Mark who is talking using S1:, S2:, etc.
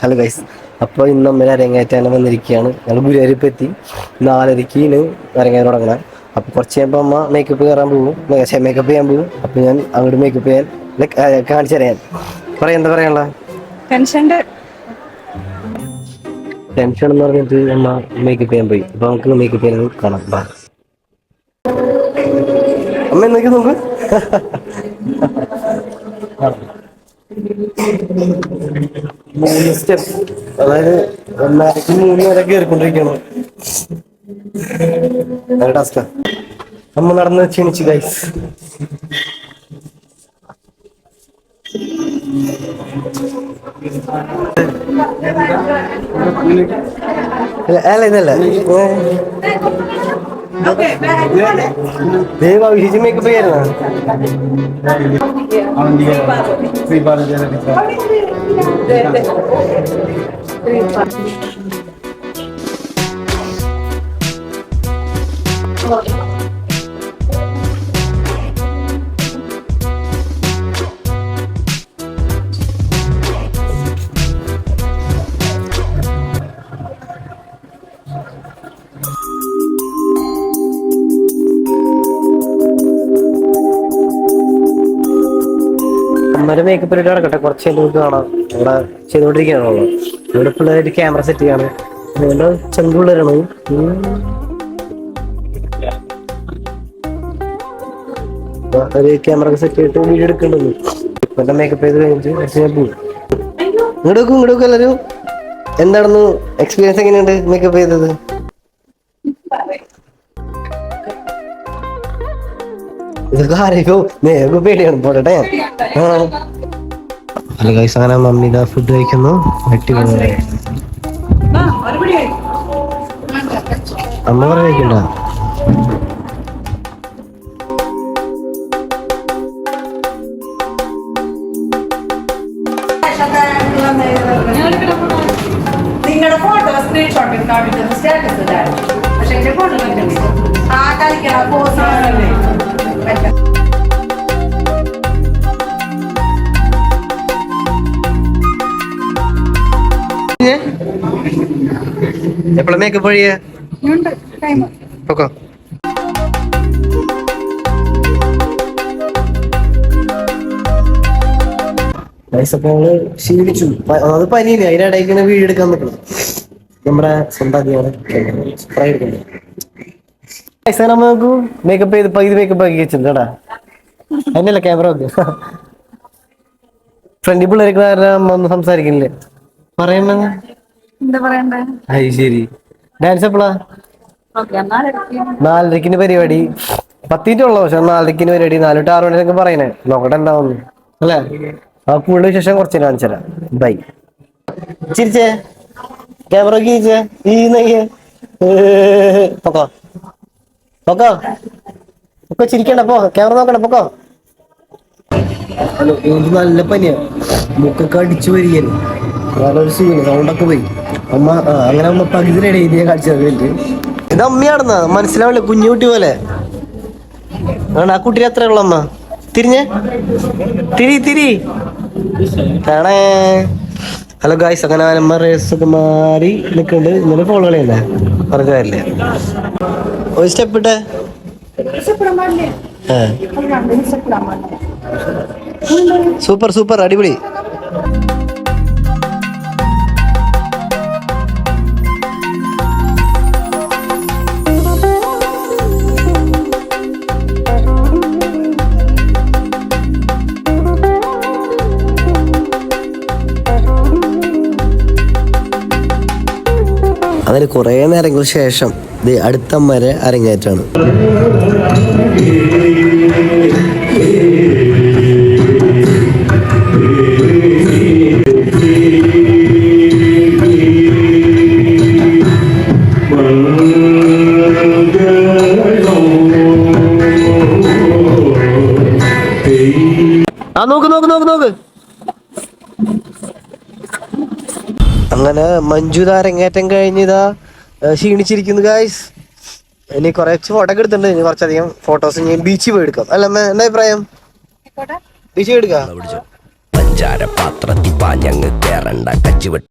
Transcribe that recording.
S1: Hello guys അപ്പോൾ ഇന്ന് അമ്മ അരങ്ങേറ്റാൻ വന്നിരിക്കുകയാണ്. ഞങ്ങൾ ഗുരുവായൂരിപ്പം എത്തി. നാലരയ്ക്ക് അരങ്ങേറ്റം തുടങ്ങണം. അപ്പോൾ കുറച്ച് കഴിയുമ്പോൾ അമ്മ മേക്കപ്പ് കയറാൻ പോകും മേക്കപ്പ് ചെയ്യാൻ പോകും അപ്പോൾ ഞാൻ അങ്ങോട്ട് മേക്കപ്പ് ചെയ്യാൻ കാണിച്ചു തരാൻ പറയാം എന്താ പറയാനുള്ള?
S2: ടെൻഷന്റെ
S1: ടെൻഷൻ എന്ന് പറഞ്ഞിട്ട് അമ്മ മേക്കപ്പ് ചെയ്യാൻ പോയി. അപ്പോൾ നമുക്ക് മേക്കപ്പ് ചെയ്യുന്നത് കാണാം. അമ്മ എന്നൊക്കെ നോക്ക്? മൂന്ന് സ്റ്റെപ്പ് അതായത് ഒന്നരക്ക് മൂന്ന് വരെ കയറിക്കൊണ്ടിരിക്കണം അമ്മ നടന്ന് ക്ഷണിച്ചു ഗൈസ് അല്ല അല്ല, ഇതല്ല ദൈവ വിശേഷം മേക്കപ്പ് ചെയ്യാനാ അമ്മയുടെ മേക്കപ്പ് പരിപാടി നടക്കട്ടെ. കുറച്ച് നമുക്ക് കാണാം. ഇവിടെ ചെയ്തുകൊണ്ടിരിക്കുകയാണല്ലോ ഇവിടെ പിള്ളേർ ക്യാമറ സെറ്റ് ചെയ്യാണ്. അതുകൊണ്ട് ചെമ്പ് പിള്ളേരാണ്. ഒരു ക്യാമറ സെറ്റ് ചെയ്തിട്ട് വീഡിയോ എടുക്കേണ്ടത്. ഇപ്പൊ മേക്കപ്പ് ചെയ്ത് കഴിഞ്ഞിട്ട് ഞാൻ പോകും ഇങ്ങോട്ട് വെക്കും ഇങ്ങോട്ട് വെക്കും എല്ലാവരും എന്താണെന്ന് എക്സ്പീരിയൻസ് എങ്ങനെയുണ്ട് മേക്കപ്പ് ചെയ്തത്? ഇതൊക്കെ ആരെയോ പേടിയാണ്. പോട്ടെ അല്ല ഗൈസ് അങ്ങനെ മമ്മി ഇതാ ഫുഡ് കഴിക്കുന്നു. അമ്മ പറഞ്ഞ
S2: നിങ്ങളുടെ ഫോട്ടോ സ്ക്രീൻഷോട്ട് എടുക്കാൻ സ്റ്റാറ്റസ് ഇടാൻ. പക്ഷെ എന്റെ ഫോട്ടോ
S1: എപ്പോഴും മേക്കപ്പ് വഴിയ? പൊക്കോ. ഗൈസ് അപ്പൊ ഞങ്ങൾ ക്ഷീണിച്ചു പ- അത് പനിയില്ല? അതിനിടയ്ക്ക് വീഡിയോ എടുക്കാൻ നിൽക്കണം. നമ്മുടെ സ്വന്തം സ്പ്രേ എടുക്കുന്നത് നമുക്ക് മേക്കപ്പ് ചെയ്ത് പകുതി മേക്കപ്പ് ആക്കി വെച്ചിട്ടുണ്ട് അതിനല്ല ക്യാമറ ഒക്കെ ഫ്രണ്ടിൽ പിള്ളേർക്ക് കാരണം ഒന്നും സംസാരിക്കുന്നില്ലേ? പറയുമ്പോ
S2: എന്താ പറയണ്ടേ?
S1: അത് ശരി. ഡാൻസ് എപ്പോഴാ നാലരക്കിന് പരിപാടി. പത്തിട്ടുള്ളൂ പക്ഷെ നാലരക്കിന് പരിപാടി. നാലോട്ട് ആറ് മണിക്കൊക്കെ പറയണേ. നോക്കട്ടെ എന്താവുന്നു. അല്ലേ? ആ കൂടുതൽ ശേഷം കുറച്ച് കാണിച്ചു തരാം. ബൈ. ചിരിച്ചേ. ക്യാമറ ചിരിച്ചേ ഈ നെയ്യേ പൊക്കോ. പൊക്കോ. പൊക്കോ ചിരിക്കണ്ട പോ ക്യാമറ നോക്കണ്ട പൊക്കോ. ഹലോ എനിക്ക് നല്ല പനിയാ. മുക്കൊക്കെ അടിച്ചു വരികയാണ്. സീന് സൗണ്ടൊക്കെ പോയി. അമ്മ ആ, അങ്ങനെ അമ്മ പകുതിയിടെ എഴുതിയ കാണിച്ചത് ഇത് അമ്മയാണെന്നാ മനസ്സിലാവില്ല കുഞ്ഞു കുട്ടി പോലെ. ആണ് ആ കുട്ടി എത്ര ഉള്ള അമ്മ. തിരിഞ്ഞേ. തിരി തിരി. കാണേ ഹലോ ഗായ്സ് അങ്ങനെ അമ്മ റേസൊക്കെ മാറി നിൽക്കുന്നുണ്ട്. ഇന്നലെ ഫോളോ കളിയല്ലേ പറഞ്ഞ കാര്യമില്ല. ഒരു സ്റ്റെപ്പ് ഇട്ടേ. ആ. സൂപ്പർ സൂപ്പർ അടിപൊളി. അതിന് കുറേ നേരങ്ങൾക്ക് ശേഷം ദേ അടുത്ത അമ്മരെ അരങ്ങേറ്റാണ് അങ്ങനെ മഞ്ജു താരങ്ങേറ്റം കഴിഞ്ഞിതാ ക്ഷീണിച്ചിരിക്കുന്നു ഗായ്സ് ഇനി കുറച്ച് ഫോട്ടോ ഒക്കെ എടുത്തിട്ടുണ്ട്. ഇനി കുറച്ചധികം ഫോട്ടോസ് ഇനി ബീച്ചിൽ പോയി എടുക്കാം. അല്ല അമ്മ എന്താ അഭിപ്രായം? ബീച്ചിൽ എടുക്കാം.
S3: പഞ്ചാര പാത്രത്തിൽ പാഞ്ഞങ്ങ് കേറണ്ട. കച്ചുവെട്ടി